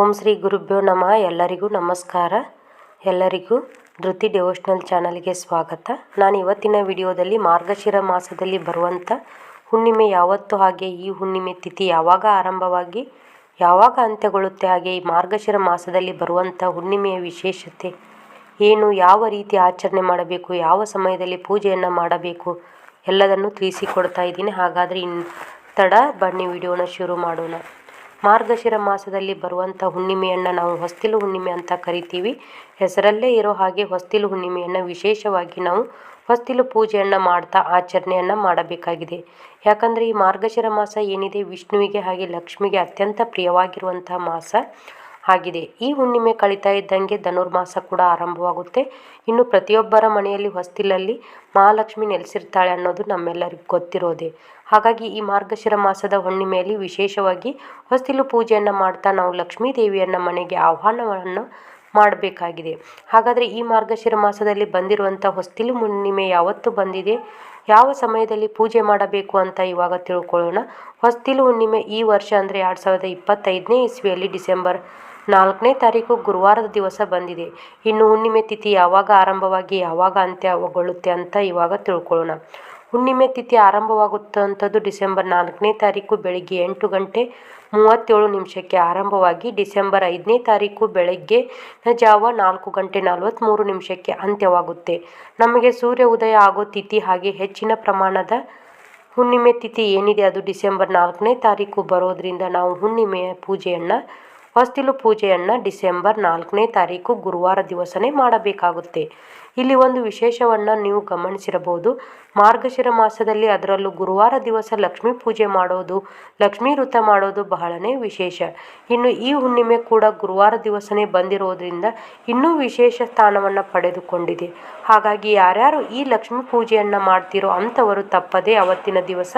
ಓಂ ಶ್ರೀ ಗುರುಭ್ಯೋ ನಮಃ. ಎಲ್ಲರಿಗೂ ನಮಸ್ಕಾರ. ಎಲ್ಲರಿಗೂ ಧೃತಿ ಡಿವೋಷ್ನಲ್ ಚಾನಲ್ಗೆ ಸ್ವಾಗತ. ನಾನು ಇವತ್ತಿನ ವಿಡಿಯೋದಲ್ಲಿ ಮಾರ್ಗಶಿರ ಮಾಸದಲ್ಲಿ ಬರುವಂಥ ಹುಣ್ಣಿಮೆ ಯಾವತ್ತು ಹಾಗೆ, ಈ ಹುಣ್ಣಿಮೆ ತಿಥಿ ಯಾವಾಗ ಆರಂಭವಾಗಿ, ಯಾವಾಗ ಅಂತ್ಯಗೊಳ್ಳುತ್ತೆ, ಹಾಗೆ ಈ ಮಾರ್ಗಶಿರ ಮಾಸದಲ್ಲಿ ಬರುವಂಥ ಹುಣ್ಣಿಮೆಯ ವಿಶೇಷತೆ ಏನು, ಯಾವ ರೀತಿ ಆಚರಣೆ ಮಾಡಬೇಕು, ಯಾವ ಸಮಯದಲ್ಲಿ ಪೂಜೆಯನ್ನು ಮಾಡಬೇಕು ಎಲ್ಲದನ್ನು ತಿಳಿಸಿಕೊಡ್ತಾ ಇದ್ದೀನಿ. ಹಾಗಾದರೆ ಇನ್ನು ತಡ ಬನ್ನಿ, ವಿಡಿಯೋನ ಶುರು ಮಾಡೋಣ. ಮಾರ್ಗಶಿರ ಮಾಸದಲ್ಲಿ ಬರುವಂಥ ಹುಣ್ಣಿಮೆಯನ್ನು ನಾವು ಹೊಸ್ತಿಲು ಹುಣ್ಣಿಮೆ ಅಂತ ಕರಿತೀವಿ. ಹೆಸರಲ್ಲೇ ಇರೋ ಹಾಗೆ ಹೊಸ್ತಿಲು ಹುಣ್ಣಿಮೆಯನ್ನು ವಿಶೇಷವಾಗಿ ನಾವು ಹೊಸ್ತಿಲು ಪೂಜೆಯನ್ನು ಮಾಡ್ತಾ ಆಚರಣೆಯನ್ನು ಮಾಡಬೇಕಾಗಿದೆ. ಯಾಕಂದರೆ ಈ ಮಾರ್ಗಶಿರ ಮಾಸ ಏನಿದೆ ವಿಷ್ಣುವಿಗೆ ಹಾಗೆ ಲಕ್ಷ್ಮಿಗೆ ಅತ್ಯಂತ ಪ್ರಿಯವಾಗಿರುವಂಥ ಮಾಸ. ಆಗಿದೆ. ಈ ಹುಣ್ಣಿಮೆ ಕಳೀತಾ ಇದ್ದಂಗೆ ಧನುರ್ಮಾಸ ಕೂಡ ಆರಂಭವಾಗುತ್ತೆ. ಇನ್ನು ಪ್ರತಿಯೊಬ್ಬರ ಮನೆಯಲ್ಲಿ ಹೊಸ್ತಿಲಲ್ಲಿ ಮಹಾಲಕ್ಷ್ಮಿ ನೆಲೆಸಿರ್ತಾಳೆ ಅನ್ನೋದು ನಮ್ಮೆಲ್ಲರಿಗೂ ಗೊತ್ತಿರೋದೆ. ಹಾಗಾಗಿ ಈ ಮಾರ್ಗಶಿರ ಮಾಸದ ಹುಣ್ಣಿಮೆಯಲ್ಲಿ ವಿಶೇಷವಾಗಿ ಹೊಸ್ತಿಲು ಪೂಜೆಯನ್ನು ಮಾಡ್ತಾ ನಾವು ಲಕ್ಷ್ಮೀ ದೇವಿಯನ್ನು ಮನೆಗೆ ಆಹ್ವಾನವನ್ನು ಮಾಡಬೇಕಾಗಿದೆ. ಹಾಗಾದರೆ ಈ ಮಾರ್ಗಶಿರ ಮಾಸದಲ್ಲಿ ಬಂದಿರುವಂಥ ಹೊಸ್ತಿಲು ಹುಣ್ಣಿಮೆ ಯಾವತ್ತು ಬಂದಿದೆ? ಯಾವ ಸಮಯದಲ್ಲಿ ಪೂಜೆ ಮಾಡಬೇಕು ಅಂತ ಇವಾಗ ತಿಳ್ಕೊಳ್ಳೋಣ. ಹೊಸ್ತಿಲು ಹುಣ್ಣಿಮೆ ಈ ವರ್ಷ ಅಂದರೆ ಎರಡು ಸಾವಿರದ ಇಪ್ಪತ್ತೈದನೇ ಇಸ್ವಿಯಲ್ಲಿ ಡಿಸೆಂಬರ್ ನಾಲ್ಕನೇ ತಾರೀಕು ಗುರುವಾರದ ದಿವಸ ಬಂದಿದೆ. ಇನ್ನು ಹುಣ್ಣಿಮೆ ತಿಥಿ ಯಾವಾಗ ಆರಂಭವಾಗಿ ಯಾವಾಗ ಅಂತ್ಯಗೊಳ್ಳುತ್ತೆ ಅಂತ ಇವಾಗ ತಿಳ್ಕೊಳ್ಳೋಣ. ಹುಣ್ಣಿಮೆ ತಿಥಿ ಆರಂಭವಾಗುತ್ತಂಥದ್ದು ಡಿಸೆಂಬರ್ ನಾಲ್ಕನೇ ತಾರೀಕು ಬೆಳಿಗ್ಗೆ ಎಂಟು ಗಂಟೆ ಮೂವತ್ತೇಳು ನಿಮಿಷಕ್ಕೆ. ಆರಂಭವಾಗಿ ಡಿಸೆಂಬರ್ ಐದನೇ ತಾರೀಕು ಬೆಳಗ್ಗೆ ಜಾವ ನಾಲ್ಕು ಗಂಟೆ ನಲವತ್ತ್ಮೂರು ನಿಮಿಷಕ್ಕೆ ಅಂತ್ಯವಾಗುತ್ತೆ. ನಮಗೆ ಸೂರ್ಯ ಉದಯ ಆಗೋ ತಿಥಿ ಹಾಗೆ ಹೆಚ್ಚಿನ ಪ್ರಮಾಣದ ಹುಣ್ಣಿಮೆ ತಿಥಿ ಏನಿದೆ ಅದು ಡಿಸೆಂಬರ್ ನಾಲ್ಕನೇ ತಾರೀಕು ಬರೋದರಿಂದ ನಾವು ಹುಣ್ಣಿಮೆಯ ಪೂಜೆಯನ್ನು ಹೊಸ್ತಿಲು ಪೂಜೆಯನ್ನು ಡಿಸೆಂಬರ್ ನಾಲ್ಕನೇ ತಾರೀಕು ಗುರುವಾರ ದಿವಸನೇ ಮಾಡಬೇಕಾಗುತ್ತೆ. ಇಲ್ಲಿ ಒಂದು ವಿಶೇಷವನ್ನು ನೀವು ಗಮನಿಸಿರಬಹುದು. ಮಾರ್ಗಶಿರ ಮಾಸದಲ್ಲಿ ಅದರಲ್ಲೂ ಗುರುವಾರ ದಿವಸ ಲಕ್ಷ್ಮೀ ಪೂಜೆ ಮಾಡೋದು, ಲಕ್ಷ್ಮೀ ವೃತ ಮಾಡೋದು ಬಹಳನೇ ವಿಶೇಷ. ಇನ್ನು ಈ ಹುಣ್ಣಿಮೆ ಕೂಡ ಗುರುವಾರ ದಿವಸನೇ ಬಂದಿರೋದ್ರಿಂದ ಇನ್ನೂ ವಿಶೇಷ ಸ್ಥಾನವನ್ನು ಪಡೆದುಕೊಂಡಿದೆ. ಹಾಗಾಗಿ ಯಾರ್ಯಾರು ಈ ಲಕ್ಷ್ಮೀ ಪೂಜೆಯನ್ನು ಮಾಡ್ತಿರೋ ಅಂಥವರು ತಪ್ಪದೇ ಅವತ್ತಿನ ದಿವಸ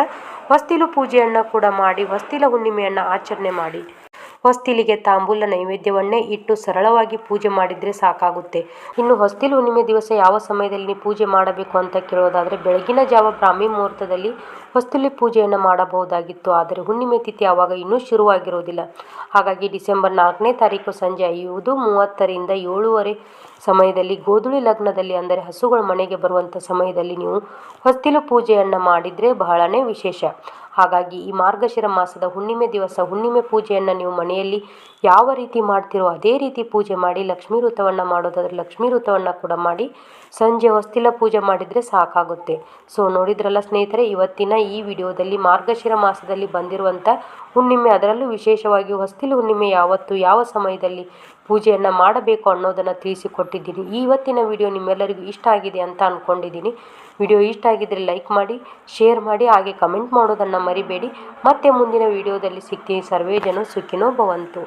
ಹೊಸ್ತಿಲು ಪೂಜೆಯನ್ನು ಕೂಡ ಮಾಡಿ ಹೊಸ್ತಿಲ ಹುಣ್ಣಿಮೆಯನ್ನು ಆಚರಣೆ ಮಾಡಿ. ಹೊಸ್ತಿಲಿಗೆ ತಾಂಬೂಲ ನೈವೇದ್ಯವನ್ನೇ ಇಟ್ಟು ಸರಳವಾಗಿ ಪೂಜೆ ಮಾಡಿದರೆ ಸಾಕಾಗುತ್ತೆ. ಇನ್ನು ಹೊಸ್ತಿಲು ಹುಣ್ಣಿಮೆ ದಿವಸ ಯಾವ ಸಮಯದಲ್ಲಿ ನೀವು ಪೂಜೆ ಮಾಡಬೇಕು ಅಂತ ಕೇಳೋದಾದರೆ ಬೆಳಗಿನ ಜಾವ ಬ್ರಾಹ್ಮಿ ಮುಹೂರ್ತದಲ್ಲಿ ಹೊಸ್ತಿಲಿ ಪೂಜೆಯನ್ನು ಮಾಡಬಹುದಾಗಿತ್ತು. ಆದರೆ ಹುಣ್ಣಿಮೆ ತಿಥಿ ಆವಾಗ ಇನ್ನೂ ಶುರುವಾಗಿರೋದಿಲ್ಲ. ಹಾಗಾಗಿ ಡಿಸೆಂಬರ್ ನಾಲ್ಕನೇ ತಾರೀಕು ಸಂಜೆ ಐದು ಮೂವತ್ತರಿಂದ ಏಳುವರೆ ಸಮಯದಲ್ಲಿ ಗೋಧುಳಿ ಲಗ್ನದಲ್ಲಿ ಅಂದರೆ ಹಸುಗಳು ಮನೆಗೆ ಬರುವಂಥ ಸಮಯದಲ್ಲಿ ನೀವು ಹೊಸ್ತಿಲು ಪೂಜೆಯನ್ನು ಮಾಡಿದರೆ ಬಹಳನೇ ವಿಶೇಷ. ಹಾಗಾಗಿ ಈ ಮಾರ್ಗಶಿರ ಮಾಸದ ಹುಣ್ಣಿಮೆ ದಿವಸ ಹುಣ್ಣಿಮೆ ಪೂಜೆಯನ್ನು ನೀವು ಮನೆಯಲ್ಲಿ ಯಾವ ರೀತಿ ಮಾಡ್ತಿರೋ ಅದೇ ರೀತಿ ಪೂಜೆ ಮಾಡಿ ಲಕ್ಷ್ಮೀ ವೃತವನ್ನು ಮಾಡೋದಾದರೆ ಲಕ್ಷ್ಮೀ ವೃತವನ್ನು ಕೂಡ ಮಾಡಿ ಸಂಜೆ ಹೊಸ್ತಿಲ ಪೂಜೆ ಮಾಡಿದರೆ ಸಾಕಾಗುತ್ತೆ. ಸೊ ನೋಡಿದ್ರಲ್ಲ ಸ್ನೇಹಿತರೆ, ಇವತ್ತಿನ ಈ ವಿಡಿಯೋದಲ್ಲಿ ಮಾರ್ಗಶಿರ ಮಾಸದಲ್ಲಿ ಬಂದಿರುವಂಥ ಹುಣ್ಣಿಮೆ ಅದರಲ್ಲೂ ವಿಶೇಷವಾಗಿ ಹೊಸ್ತಿಲು ಹುಣ್ಣಿಮೆ ಯಾವತ್ತು, ಯಾವ ಸಮಯದಲ್ಲಿ ಪೂಜೆಯನ್ನು ಮಾಡಬೇಕು ಅನ್ನೋದನ್ನು ತಿಳಿಸಿಕೊಟ್ಟಿದ್ದೀನಿ. ಇವತ್ತಿನ ವಿಡಿಯೋ ನಿಮ್ಮೆಲ್ಲರಿಗೂ ಇಷ್ಟ ಆಗಿದೆ ಅಂತ ಅಂದ್ಕೊಂಡಿದ್ದೀನಿ ವಿಡಿಯೋ ಇಷ್ಟ ಆಗಿದ್ದರೆ ಲೈಕ್ ಮಾಡಿ ಶೇರ್ ಮಾಡಿ, ಹಾಗೆ ಕಮೆಂಟ್ ಮಾಡೋದನ್ನು ಮರಿಬೇಡಿ. ಮತ್ತೆ ಮುಂದಿನ ವಿಡಿಯೋದಲ್ಲಿ ಸಿಗ್ತೀನಿ. ಸರ್ವೇ ಜನ ಸುಖಿನೋ ಭವಂತು.